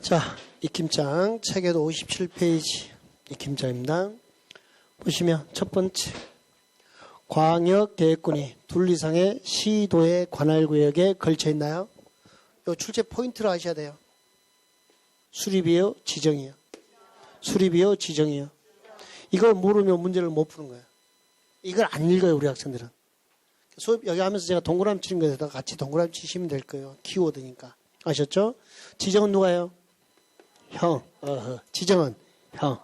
자, 익힘장 책에도 57페이지 익힘장입니다. 보시면 첫 번째 광역 계획군이 둘 이상의 시도의 관할 구역에 걸쳐 있나요? 요 출제 포인트를 아셔야 돼요. 수립이요, 지정이요. 수립이요, 지정이요. 이걸 모르면 문제를 못 푸는 거예요. 이걸 안 읽어요, 우리 학생들은. 수업 여기 하면서 제가 동그라미 치는 거에다 같이 동그라미 치시면 될 거예요. 키워드니까. 아셨죠? 지정은 누가요? 형. 어허. 지정은 형.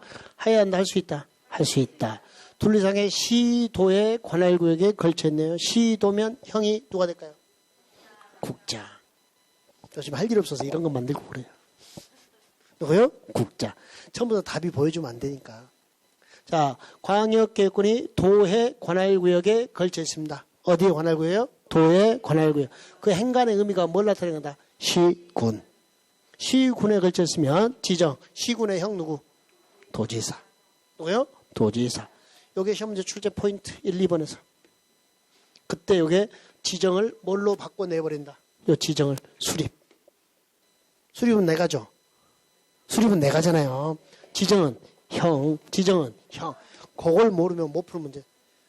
해야 한다, 할 수 있다. 할 수 있다. 둘 이상의 시도의 관할 구역에 걸쳐 있네요. 시도면 형이 누가 될까요? 국자. 요즘 할 일 없어서 이런 거 만들고 그래요. 누구요? 국자. 처음부터 답이 보여주면 안 되니까. 자, 광역계획군이 도해 관할구역에 걸쳐 있습니다. 어디에 관할구역이요? 도해 관할구역. 그 행간의 의미가 뭘 나타낸다? 시군. 시군에 걸쳐 있으면 지정. 시군의 형 누구? 도지사. 누구요? 도지사. 요게 시험 문제 출제 포인트 1, 2번에서. 그때 요게 지정을 뭘로 바꿔내버린다? 요 지정을 수립. 수립은 내가 죠. 수립은 내가잖아요. 지정은 형, 지정은 형. 그걸 모르면 못 푸는 문제.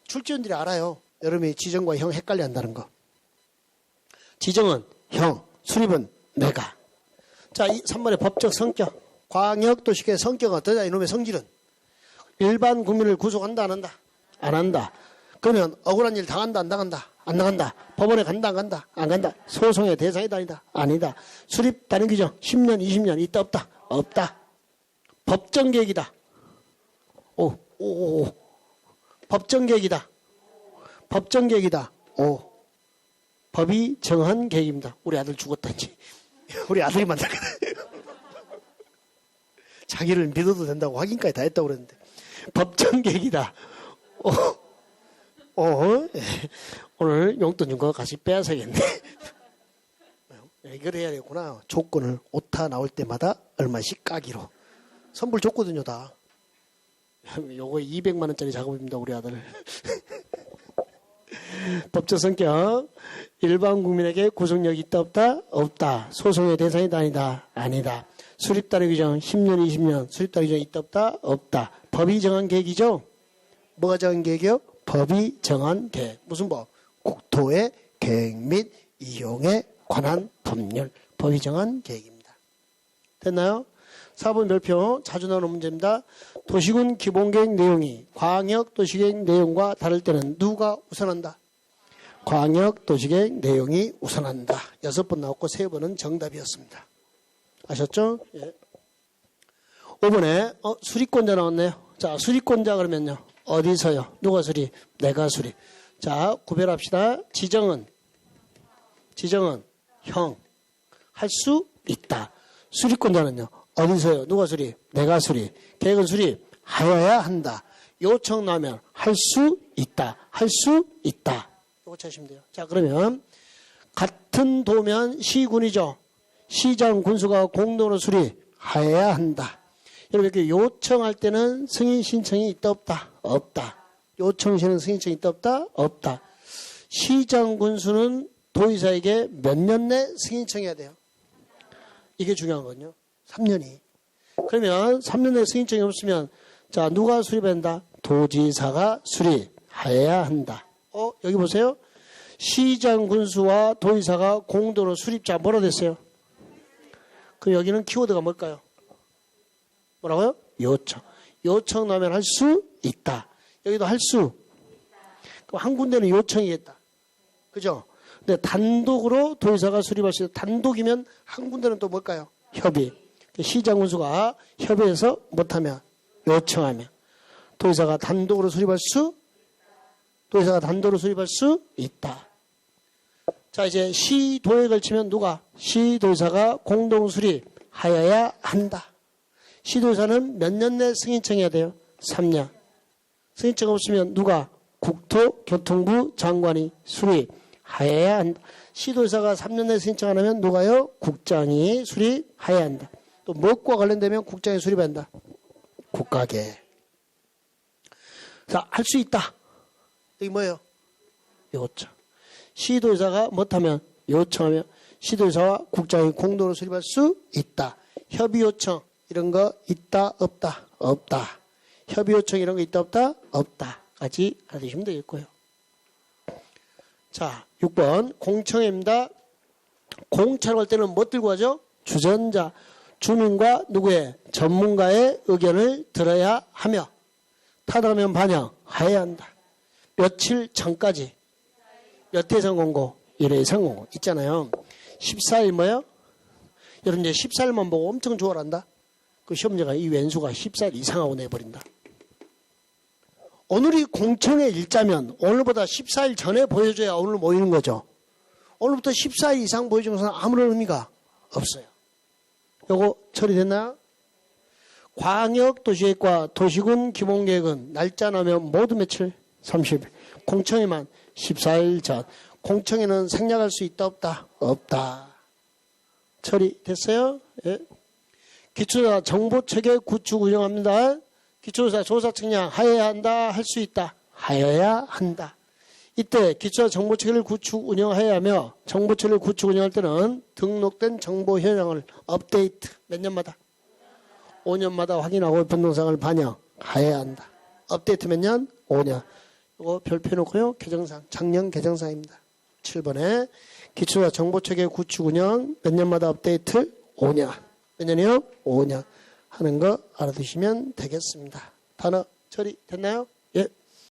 출제원들이 알아요. 여러분이 지정과 형 헷갈려 한다는 거. 지정은 형, 수립은 내가. 자, 이 3번의 법적 성격. 광역도시의 성격은 어떠냐, 이놈의 성질은. 일반 국민을 구속한다, 안 한다? 안 한다. 그러면 억울한 일 당한다, 안 당한다? 안 나간다. 법원에 간다, 안 간다? 안 간다. 소송의 대상이다, 아니다? 아니다. 수립 단위 규정 10년, 20년 있다, 없다? 없다. 법정 계획이다. 오, 오, 오. 법정 계획이다. 법정 계획이다. 오. 법이 정한 계획입니다. 우리 아들 죽었다, 이제. 우리 아들이 만들거든. 자기를 믿어도 된다고 확인까지 다 했다고 그랬는데. 법정 계획이다. 오. 어, 예. 오늘 용돈 준 거 같이 빼앗아야겠네. 해결해야 되겠구나. 조건을 오타 나올 때마다 얼마씩 까기로. 선불 줬거든요, 다. 요거 200만 원짜리 작업입니다, 우리 아들. 법적 성격. 일반 국민에게 구속력이 있다, 없다? 없다. 소송의 대상이다, 아니다? 아니다. 수립단위 규정 10년, 20년. 수립단위 규정 있다, 없다? 없다. 법이 정한 계획이죠? 뭐가 정한 계획이요? 법이 정한 계획. 무슨 법? 국토의 계획 및 이용에 관한 법률. 법이 정한 계획입니다. 됐나요? 4번 별표 자주 나오는 문제입니다. 도시군 기본계획 내용이 광역 도시계획 내용과 다를 때는 누가 우선한다? 광역 도시계획 내용이 우선한다. 여섯 번 나왔고 세 번은 정답이었습니다. 아셨죠? 예. 5번에 어, 수리권자 나왔네요. 자, 수리권자 그러면요. 어디서요? 누가 수리? 내가 수리. 자, 구별합시다. 지정은 지정은 형 할 수 있다. 수리권자는요. 어디서요? 누가 수리? 내가 수리. 계획은 수리 하여야 한다. 요청 나면 할 수 있다. 할 수 있다. 이거 찾으시면 돼요. 자, 그러면 같은 도면 시군이죠. 시장 군수가 공동으로 수리하여야 한다. 여러분 이렇게 요청할 때는 승인 신청이 있다 없다? 없다. 요청 시에는 승인 신청이 있다 없다? 없다. 시장 군수는 도의사에게 몇 년 내 승인 청해야 돼요? 이게 중요한 거거든요. 3년이. 그러면 3년 내 승인청이 없으면 자 누가 수립한다? 도지사가 수립하여야 한다. 어 여기 보세요. 시장 군수와 도의사가 공동으로 수립자 뭐라 됐어요? 그럼 여기는 키워드가 뭘까요? 뭐라고요? 요청. 요청 나면 할 수 있다. 여기도 할 수. 그럼 한 군데는 요청이겠다. 그죠? 근데 단독으로 도의사가 수립할 수 있다. 단독이면 한 군데는 또 뭘까요? 협의. 시장 군수가 협의해서 못하면 요청하면 도의사가 단독으로 수립할 수 도의사가 단독으로 수립할 수 있다. 자 이제 시도에 걸치면 누가 시도의사가 공동 수립하여야 한다. 시도의사는 몇 년 내 승인청해야 돼요? 3년. 승인청 없으면 누가 국토교통부 장관이 수립하여야 한다. 시도의사가 3년 내 승인청 안 하면 누가요? 국장이 수립하여야 한다. 또 무엇과 관련되면 국장이 수립한다. 국가계. 자, 할 수 있다. 여기 뭐예요? 요청. 시도의사가 못하면 요청하면 시도의사와 국장이 공동으로 수립할 수 있다. 협의 요청 이런 거 있다 없다 없다. 협의 요청 이런 거 있다 없다 없다까지 알아두시면 되겠고요. 자, 6번 공청회입니다. 공차로 할 때는 뭐 들고 가죠? 주전자, 주민과 누구의 전문가의 의견을 들어야 하며 타당하면 반영해야 한다. 며칠 전까지 몇 회선 공고, 1회선 공고 있잖아요. 14일 뭐요? 여러분 이제 14일만 보고 엄청 좋아한다. 그 시험자가 이 왼수가 14일 이상하고 내버린다. 오늘이 공청회 일자면 오늘보다 14일 전에 보여줘야 오늘 모이는 거죠. 오늘부터 14일 이상 보여주는 것은 아무런 의미가 없어요. 요거 처리됐나요? 광역도시계획과 도시군 기본계획은 날짜 나면 모두 며칠? 30일. 공청회만 14일 전. 공청회는 생략할 수 있다 없다? 없다. 처리됐어요? 예. 기초조사 정보 체계 구축 운영합니다. 기초조사 조사 측량 하여야 한다, 할 수 있다, 하여야 한다. 이때 기초조사 정보체계를 구축 운영해야 하며 정보체계를 구축 운영할 때는 등록된 정보 현황을 업데이트 몇 년마다 5년마다 확인하고 변동사항을 반영해야 한다. 업데이트 몇 년? 5년. 이거 별표 놓고요. 개정상 작년 개정상입니다. 7번에 기초조사 정보체계 구축 운영 몇 년마다 업데이트? 5년. 몇 년이요? 5년 하는 거 알아두시면 되겠습니다. 단어 처리 됐나요?